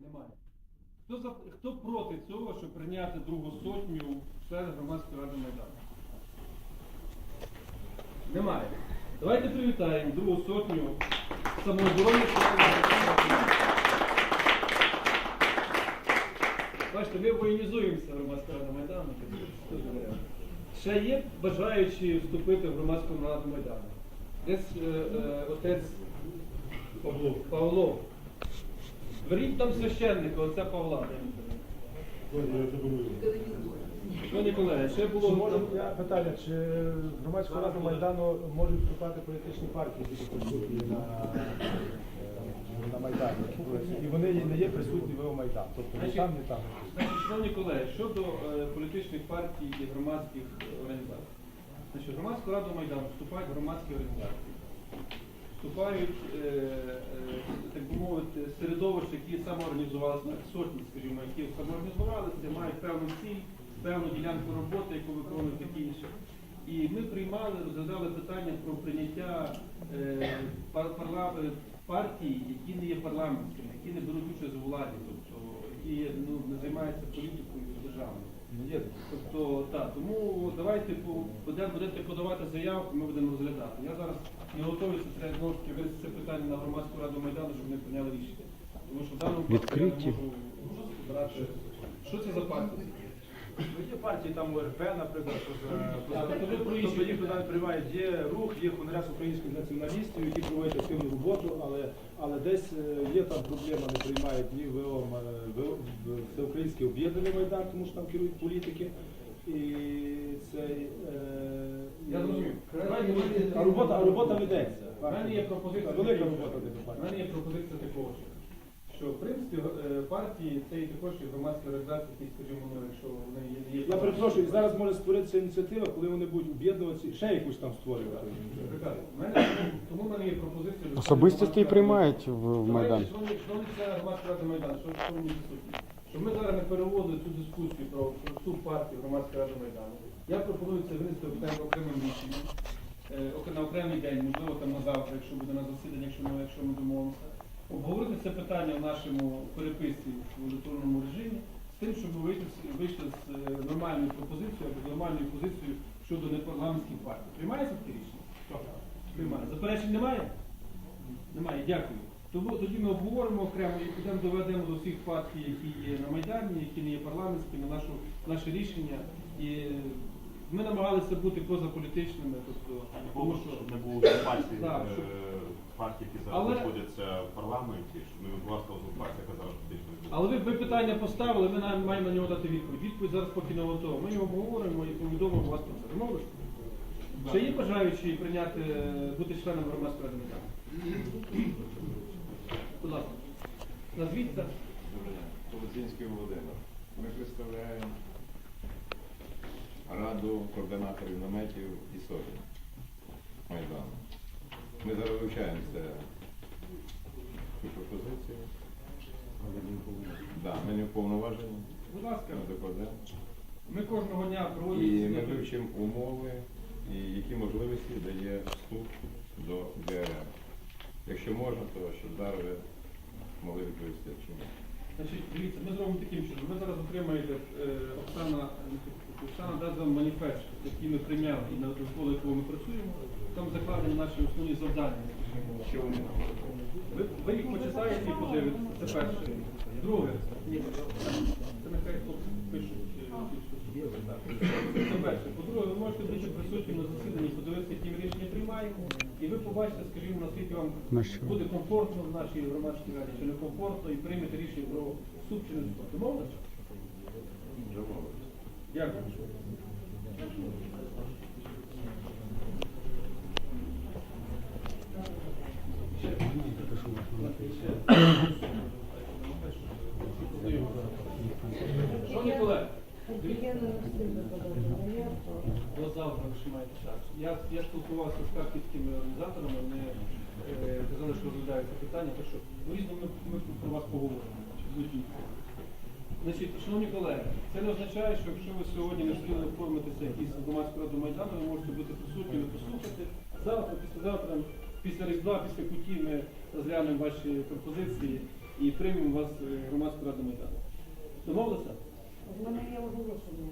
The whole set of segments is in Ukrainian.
Немає. Хто, за, хто проти цього, щоб прийняти другу сотню членів громадської ради Майдану? Немає. Давайте привітаємо другу сотню самооборони. Бачите, ми воєнізуємося громадська рада Майдану. Ще є бажаючі вступити в громадську раду Майдану. Десь е, е, отець Павло. Павло. Беріть там священника, оця Павла. Шановні колеги, ще Чи було може я питання, чи в громадську раду Майдану можуть вступати політичні партії, які присутні на, е, на Майдані? І вони не є присутні в Майдан. Тобто не там, не там. Значить, шановні колеги, щодо е, політичних партій і громадських організацій. Значить, в громадську раду Майдану вступають громадські організації. Вступають, е, е, так би мовити, середовища, які самоорганізувалися, сотні, скажімо, які самоорганізувалися, мають певну ціль, певну ділянку роботи, яку виконують такі інші. І ми приймали, розглядали питання про прийняття е, партій, які не є парламентськими, які не беруть участь у владі, тобто які ну, не займаються політикою державною. Ну, є. Тобто, так, тому давайте будемо будете подавати заявку, ми будемо розглядати. Я зараз не готовий, це знову ж таки винести це питання на громадську раду Майдану, щоб вони прийняли рішення. Тому що в даному випадку я не можу збирати. Що це за партія? Ну, Є партії там УРП, наприклад, тобто їх туди приймають. Є рух, є конгрес українських націоналістів, які проводять активну роботу, але але десь е, є там проблема, не приймають ні ВО, е, Всеукраїнське об'єднання Майдан, тому що там керують політики. І цей е, Я зрозумів. а робота, ведеться. У мене є пропозиція. Велика робота У мене є пропозиція такого, що- що в принципі е, партії це і також і громадські організації, які, скажімо, ну, якщо вони є. є Я перепрошую, зараз може створитися ініціатива, коли вони будуть об'єднуватися, ще якусь там створювати. Прекрасно. У мене, тому в мене є пропозиція. що Особистості громадська приймають в, в Майдан. Шановні, шановні члени громадської ради Майдан, що що мені присутні? Щоб ми зараз не переводили цю дискусію про, вступ партії в громадської ради Майдану. Я пропоную це винести окремо окремим рішенням, е, ок- на окремий день, можливо, там на завтра, якщо буде на засідання, якщо ми, якщо ми домовимося. Обговорити це питання в нашому переписці в електронному режимі з тим, щоб вийти вийшли з е, нормальною пропозицією або з нормальною позицією щодо непарламентських партій. Приймається таке рішення? Приймає. Заперечень немає? Немає, дякую. Тому тоді ми обговоримо окремо і підемо доведемо до всіх партій, які є на Майдані, які не є парламентськими, наше рішення. І ми намагалися бути позаполітичними, тобто, тому що Щоб не було узурпації Так, е, щоб- партій, які зараз Але- знаходяться в парламенті, щоб не відбулася узурпація, яка зараз фактично відбувається. Але ви, ви питання поставили, ми нам- маємо на нього дати відповідь. Відповідь зараз поки не готова. Ми його обговоримо і повідомимо вас про це. Домовились? Чи є бажаючі прийняти, е, бути членом громадської ради? Будь ласка. Назвіться. Полоцінський Володимир. Ми представляємо Раду координаторів наметів і сотень Майдану. Ми зараз вивчаємо цю пропозицію. Да, ми не вповноважені, Будь ласка. ми докладемо. Ми кожного дня проводимо. І ми вивчимо умови і які можливості дає вступ до ДРР. Якщо можна, то щоб зараз ви могли відповісти чи ні. Значить, дивіться, ми зробимо таким чином. Ви зараз отримаєте, е, Оксана, Оксана дасть вам маніфест, який ми прийняли і на довкола якого ми працюємо. Там закладені наші основні завдання. Що вони Ви, ви їх почитаєте і подивитеся. Це перше. Друге. Е, Це перше. По-друге, ви можете бути присутні на засіданні, подивитися, які ми рішення приймаємо, і ви побачите, скажімо, наскільки вам буде комфортно в нашій громадській раді, чи не комфортно, і приймете рішення про вступ чи не вступ. Домовились? Дякую. Шановні колеги, до завтра ви ще маєте час. Я, я спілкувався з харківськими організаторами, вони е, це питання, так що ну, різно ми, ми про вас поговоримо. Значить, шановні колеги, це не означає, що якщо ви сьогодні не встигли оформитися якісь громадську раду Майдану, ви можете бути присутніми, послухати. Завтра, післязавтра після Різдва, після куті ми розглянемо ваші пропозиції і приймемо вас громадську раду Майдану. Домовилися? У мене є оголошення.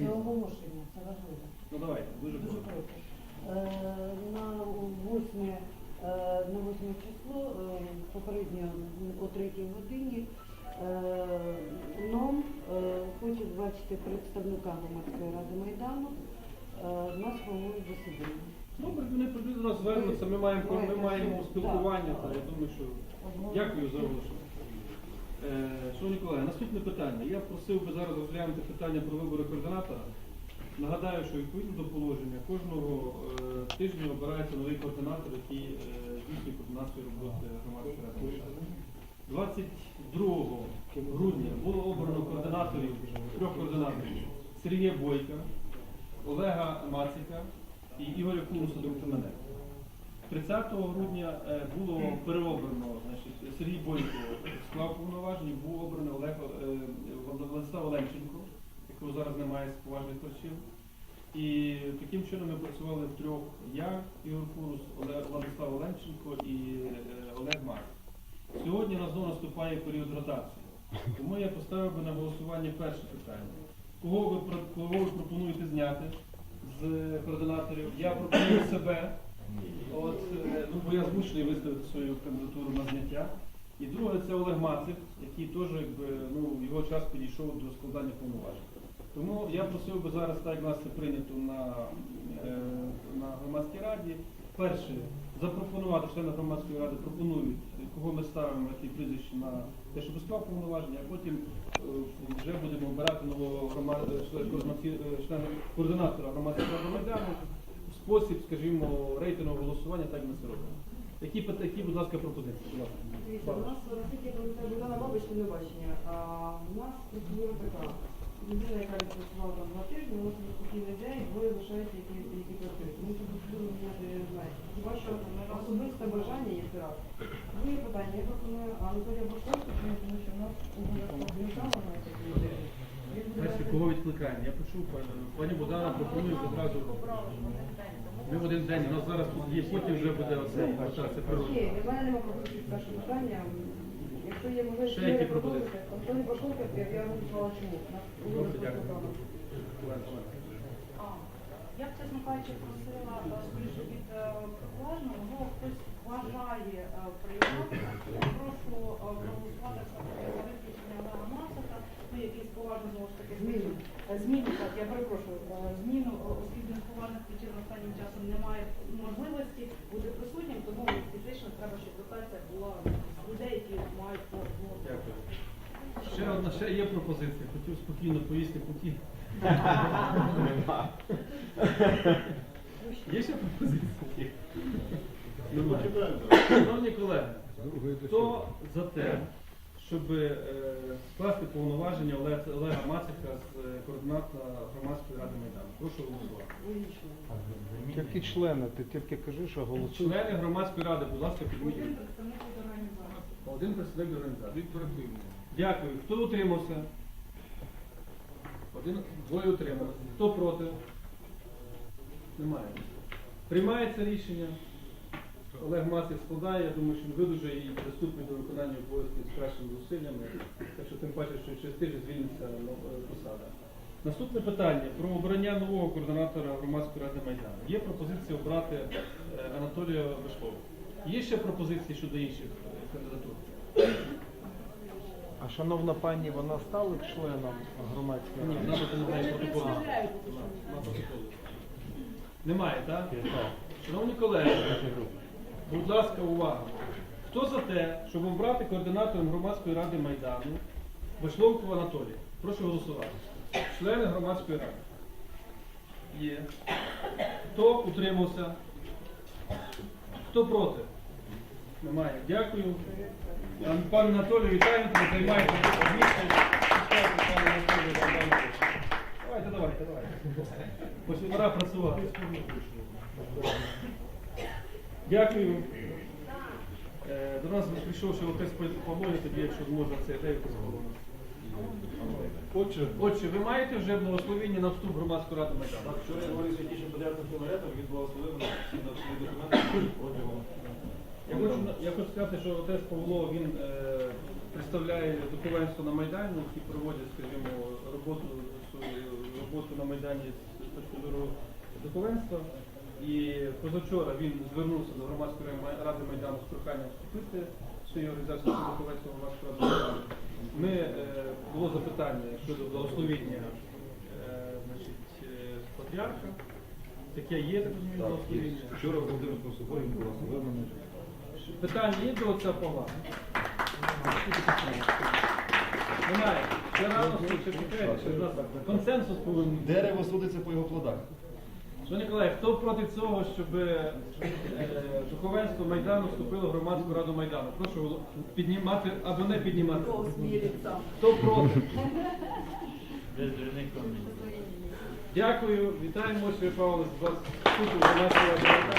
Це оголошення, це важливо. Ну давайте, дуже. Е, На 8, е, на 8 число, е, попередньо о 3 годині, е, НОМ е, хоче бачити представника громадської ради Майдану е, на своєму засіданні. Добре, вони прийдуть до нас звернуться, ми маємо, ми маємо спілкування, та, я думаю, що Дякую за оголошення. Е, Шановні колеги, наступне питання. Я просив би зараз розглянути питання про вибори координатора. Нагадаю, що відповідно до положення кожного е, тижня обирається новий координатор, який е, здійснює координацію роботи громадської ради. 22 грудня було обрано координаторів, трьох координаторів Сергія Бойка, Олега Мацика і Ігоря Куруса тобто мене. 30 грудня е, було переобрано значить, Сергій Бойко склав повноваження, був обраний Олег е, Владислав Оленченко, якого зараз немає з поважних причин. І таким чином ми працювали втрьох. Я, Ігор Курус, Владислав Оленченко і е, Олег Марк. Сьогодні на знову наступає період ротації. Тому я поставив би на голосування перше питання. Кого ви, кого ви пропонуєте зняти з координаторів? Я пропоную себе. От, е, ну, бо я змушений виставити свою кандидатуру на зняття. І друге це Олег Мацик, який теж якби, ну, його час підійшов до складання повноважень. Тому я просив би зараз, так як у нас це прийнято на, е, на громадській раді, перше, запропонувати члени громадської ради, пропонують, кого ми ставимо які прізвище на те, щоб склав повноваження, а потім е, вже будемо обирати нового громад... е, члена координатора Майдану в спосіб, скажімо, рейтингового голосування, так ми це робимо. Які, які, будь ласка, пропозиції? Дивіться, у нас наскільки я пам'ятаю, Богдана Бабич телебачення, а у нас процедура така. Людина, яка відпрацювала там два тижні, у нас на спокійний день, двоє лишається, які, які працюють. Тому я не знаю. Хіба що особисте бажання є раз. Друге питання, я пропоную Анатолія Башковського, тому що у нас на такі людей. Він буде Перше, вести- кого відкликаємо? Я почув, пані- пані Богдана пропонує відразу. Ми в один день, у нас зараз тут є, потім вже буде оце ротація природи. Окей, для мене немає пропозиції перше питання. Ще які пропозиції? я я чому. Я б, чесно кажучи, просила е, скоріше від е, поважного, можливо, хтось бажає е, приймати. Прошу е, проголосувати за виключення Олега Масика, ну, якийсь поважний, знову ж таки, Зміну. Е, Зміну, так, я перепрошую, е, зміну, е, оскільки поважних причин останнім часом немає можливості бути присутнім, тому фізично треба, щоб ротація була з людей, які мають можливість. Дякую. Ще одна, ще є пропозиція. Хотів спокійно поїсти куті. Є ще пропозиції? Шановні колеги, хто за те, щоб е, скласти повноваження Олега, Мацика з е, координатора громадської ради Майдану? Прошу голосувати. Які члени? Ти тільки кажи, що голосують. Члени громадської ради, будь ласка, підніміть. Один представник від організації. Один представник організації. Дякую. Хто утримався? Один, двоє утрималися. Хто проти? Немає. Приймається рішення. Олег Масик складає, я думаю, що він видужає і приступить до виконання обов'язків з кращими зусиллями. Так що тим паче, що через тиждень звільниться е, посада. Наступне питання про обрання нового координатора громадської ради Майдану. Є пропозиція обрати е, Анатолія Вишкова. Є ще пропозиції щодо інших е, кандидатур? А шановна пані, вона стала членом громадської Ні, ради? вона тут немає Не протоколу. Немає, так? Шановні колеги, будь ласка, увага. Хто за те, щоб обрати координатором громадської ради Майдану Вишловку Анатолія? Прошу голосувати. Члени громадської ради. Є. Хто утримався? Хто проти? Немає. Дякую. Пан- Анатолій, вітаю, ви займаєте місце. Давайте, давайте, давайте. Ось пора працювати. Дякую. Е, До нас прийшов ще отець Павло, тоді, якщо зможе, це коло нас. Отже, отже, ви маєте вже благословення на вступ в громадську раду Майдану? Вчора я говорив святішим подякувати Філаретом, він благословив нас всі на свої документи протягом. Я хочу, я хочу сказати, що отець Павло він е, представляє духовенство на Майдані, які проводять, скажімо, роботу, роботу на Майдані з точки зору духовенства. І позавчора він звернувся до громадської ради Майдану з проханням вступити в свою організацію духовенства громадської ради Майдану. Ми е, було запитання щодо благословення е, значить, е, патріарха. Таке є, так розумію, благословення. Вчора в Володимирському соборі він мене. Питання є до отця Павла? Немає. Ще рано в нас консенсус повинен. Дерево судиться по його плодах. Шановні колеги, хто проти цього, щоб е, духовенство Майдану вступило в громадську раду Майдану? Прошу піднімати або не піднімати. Хто проти? Дякую, вітаємо, Сергій Павлович, з вас тут у Майдану.